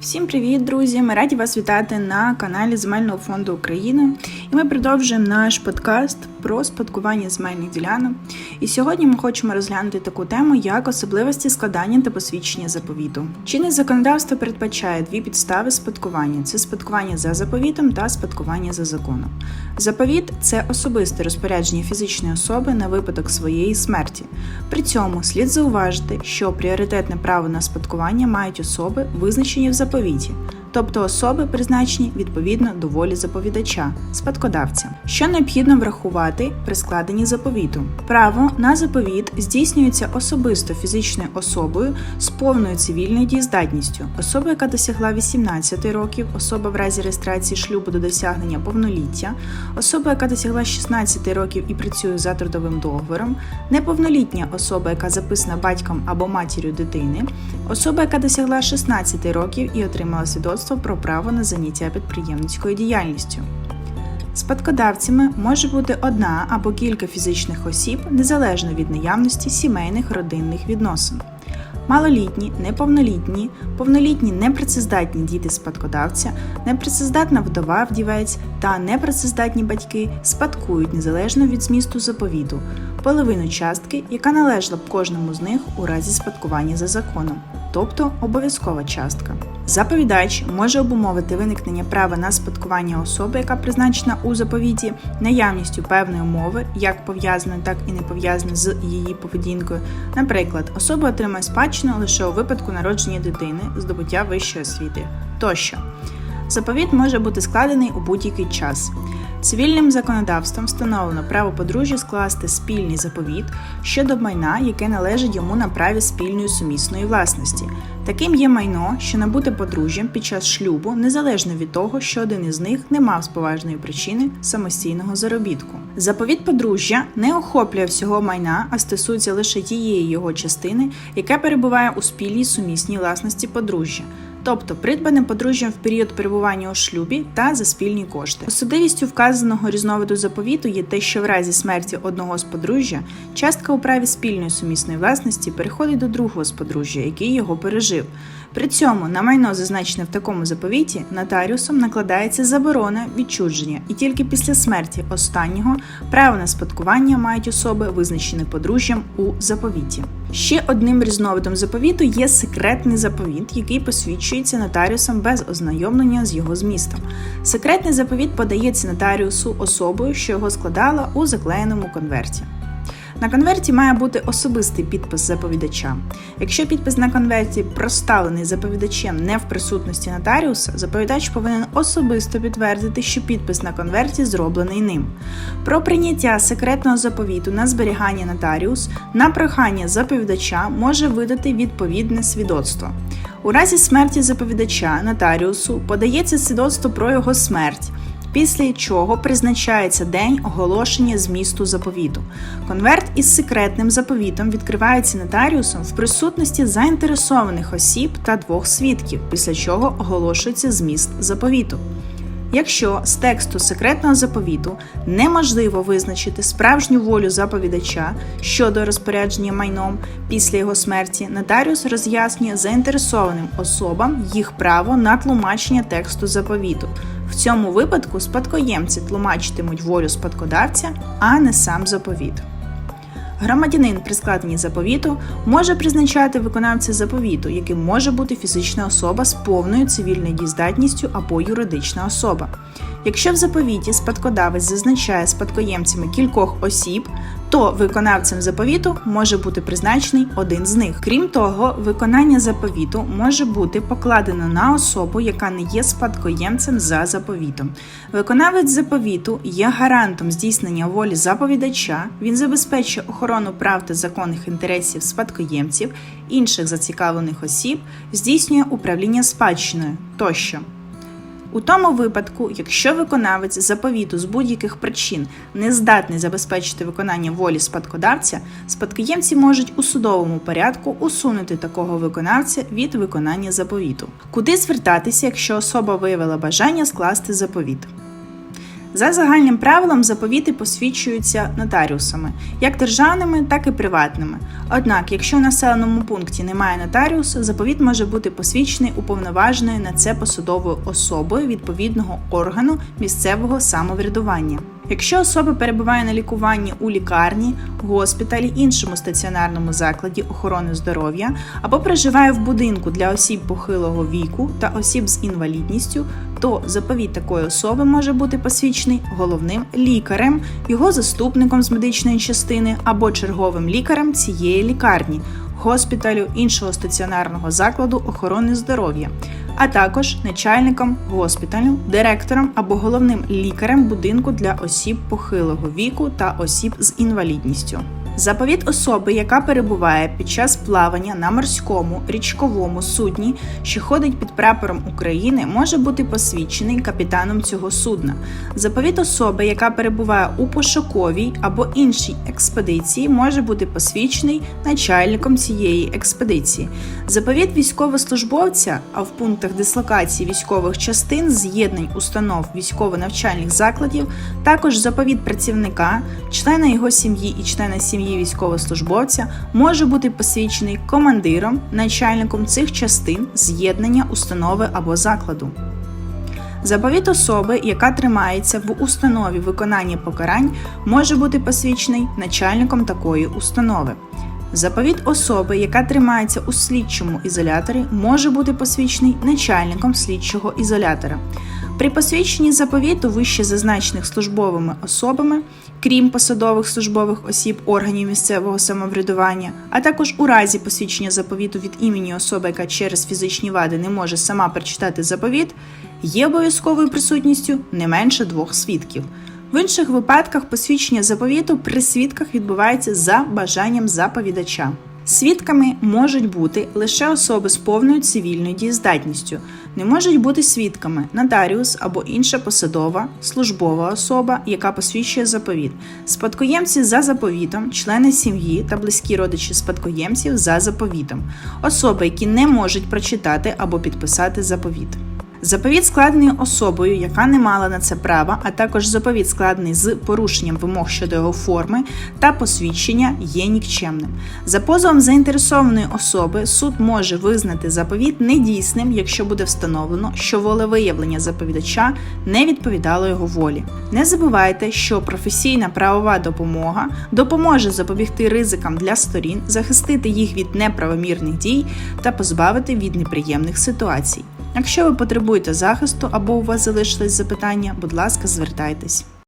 Всім привіт, друзі! Ми раді вас вітати на каналі Земельного фонду України. І ми продовжуємо наш подкаст про спадкування земельних ділянок. І сьогодні ми хочемо розглянути таку тему, як особливості складання та посвідчення заповіту. Чинне законодавство передбачає дві підстави спадкування: це спадкування за заповітом та спадкування за законом. Заповіт це особисте розпорядження фізичної особи на випадок своєї смерті. При цьому слід зауважити, що пріоритетне право на спадкування мають особи, визначені в заповіті, тобто особи, призначені відповідно до волі заповідача, спадкодавця, що необхідно врахувати при складенні заповіту. Право на заповіт здійснюється особисто фізичною особою з повною цивільною дієздатністю, особа, яка досягла 18 років, особа в разі реєстрації шлюбу до досягнення повноліття, особа, яка досягла 16 років і працює за трудовим договором, неповнолітня особа, яка записана батьком або матір'ю дитини, особа, яка досягла 16 років і отримала свідоцтво про право на заняття підприємницькою діяльністю. Спадкодавцями може бути одна або кілька фізичних осіб незалежно від наявності сімейних родинних відносин. Малолітні, неповнолітні, повнолітні непрацездатні діти спадкодавця, непрацездатна вдова вдівець та непрацездатні батьки спадкують незалежно від змісту заповіту, половину частки, яка належала б кожному з них у разі спадкування за законом, тобто обов'язкова частка. Заповідач може обумовити виникнення права на спадкування особи, яка призначена у заповіті, наявністю певної умови, як пов'язаної, так і не пов'язаної з її поведінкою. Наприклад, особа отримає спадщину лише у випадку народження дитини, здобуття вищої освіти тощо. Заповіт може бути складений у будь-який час. Цивільним законодавством встановлено право подружжя скласти спільний заповіт щодо майна, яке належить йому на праві спільної сумісної власності. Таким є майно, що набуте подружжям під час шлюбу, незалежно від того, що один із них не мав з поважної причини самостійного заробітку. Заповіт подружжя не охоплює всього майна, а стосується лише тієї його частини, яка перебуває у спільній сумісній власності подружжя тобто придбане подружжям в період перебування у шлюбі та за спільні кошти. Особливістю вказаного різновиду заповіту є те, що в разі смерті одного з подружжя частка у праві спільної сумісної власності переходить до другого з подружжя, який його пережив. При цьому на майно, зазначене в такому заповіті, нотаріусом накладається заборона відчудження, і тільки після смерті останнього право на спадкування мають особи, визначені подружжям у заповіті. Ще одним різновидом заповіту є секретний заповіт, який посвідчується нотаріусом без ознайомлення з його змістом. Секретний заповіт подається нотаріусу особою, що його складала у заклеєному конверті. На конверті має бути особистий підпис заповідача. Якщо підпис на конверті проставлений заповідачем не в присутності нотаріуса, заповідач повинен особисто підтвердити, що підпис на конверті зроблений ним. Про прийняття секретного заповіту на зберігання нотаріус на прохання заповідача може видати відповідне свідоцтво. У разі смерті заповідача нотаріусу подається свідоцтво про його смерть після чого призначається день оголошення змісту заповіту. Конверт із секретним заповітом відкривається нотаріусом в присутності заінтересованих осіб та двох свідків, після чого оголошується зміст заповіту. Якщо з тексту секретного заповіту неможливо визначити справжню волю заповідача щодо розпорядження майном після його смерті, нотаріус роз'яснює заінтересованим особам їх право на тлумачення тексту заповіту. В цьому випадку спадкоємці тлумачитимуть волю спадкодавця, а не сам заповіт. Громадянин при складенні заповіту може призначати виконавця заповіту, яким може бути фізична особа з повною цивільною дієздатністю або юридична особа. Якщо в заповіті спадкодавець зазначає спадкоємцями кількох осіб, то виконавцем заповіту може бути призначений один з них. Крім того, виконання заповіту може бути покладено на особу, яка не є спадкоємцем за заповітом. Виконавець заповіту є гарантом здійснення волі заповідача, він забезпечує охорону прав та законних інтересів спадкоємців, інших зацікавлених осіб, здійснює управління спадщиною тощо. У тому випадку, якщо виконавець заповіту з будь-яких причин не здатний забезпечити виконання волі спадкодавця, спадкоємці можуть у судовому порядку усунути такого виконавця від виконання заповіту. Куди звертатися, якщо особа виявила бажання скласти заповіт? За загальним правилом заповіти посвідчуються нотаріусами, як державними, так і приватними. Однак, якщо в населеному пункті немає нотаріуса, заповіт може бути посвідчений уповноваженою на це посадовою особою відповідного органу місцевого самоврядування. Якщо особа перебуває на лікуванні у лікарні, госпіталі, іншому стаціонарному закладі охорони здоров'я або проживає в будинку для осіб похилого віку та осіб з інвалідністю, то заповіт такої особи може бути посвідчений головним лікарем, його заступником з медичної частини або черговим лікарем цієї лікарні, госпіталю іншого стаціонарного закладу охорони здоров'я, а також начальником госпіталю, директором або головним лікарем будинку для осіб похилого віку та осіб з інвалідністю. Заповіт особи, яка перебуває під час плавання на морському річковому судні, що ходить під прапором України, може бути посвідчений капітаном цього судна. Заповіт особи, яка перебуває у пошуковій або іншій експедиції, може бути посвідчений начальником цієї експедиції. Заповіт військовослужбовця, а в пунктах дислокації військових частин, з'єднань установ військово-навчальних закладів, також заповіт працівника, члена його сім'ї і члена сім'ї військовослужбовця може бути посвідчений командиром, начальником цих частин з'єднання установи або закладу. Заповіт особи, яка тримається в установі виконання покарань, може бути посвідчений начальником такої установи. Заповіт особи, яка тримається у слідчому ізоляторі, може бути посвідчений начальником слідчого ізолятора. При посвідченні заповіту вище зазначених службовими особами, крім посадових службових осіб органів місцевого самоврядування, а також у разі посвідчення заповіту від імені особи, яка через фізичні вади не може сама прочитати заповіт, є обов'язковою присутністю не менше двох свідків. В інших випадках посвідчення заповіту при свідках відбувається за бажанням заповідача. Свідками можуть бути лише особи з повною цивільною дієздатністю, не можуть бути свідками нотаріус або інша посадова службова особа, яка посвідчує заповіт, спадкоємці за заповітом, члени сім'ї та близькі родичі спадкоємців за заповітом, особи, які не можуть прочитати або підписати заповіт. Заповіт складений особою, яка не мала на це права, а також заповіт складений з порушенням вимог щодо його форми та посвідчення є нікчемним. За позовом заінтересованої особи суд може визнати заповіт недійсним, якщо буде встановлено, що волевиявлення заповідача не відповідало його волі. Не забувайте, що професійна правова допомога допоможе запобігти ризикам для сторін, захистити їх від неправомірних дій та позбавити від неприємних ситуацій. Якщо ви потребуєте захисту або у вас залишились запитання, будь ласка, звертайтесь.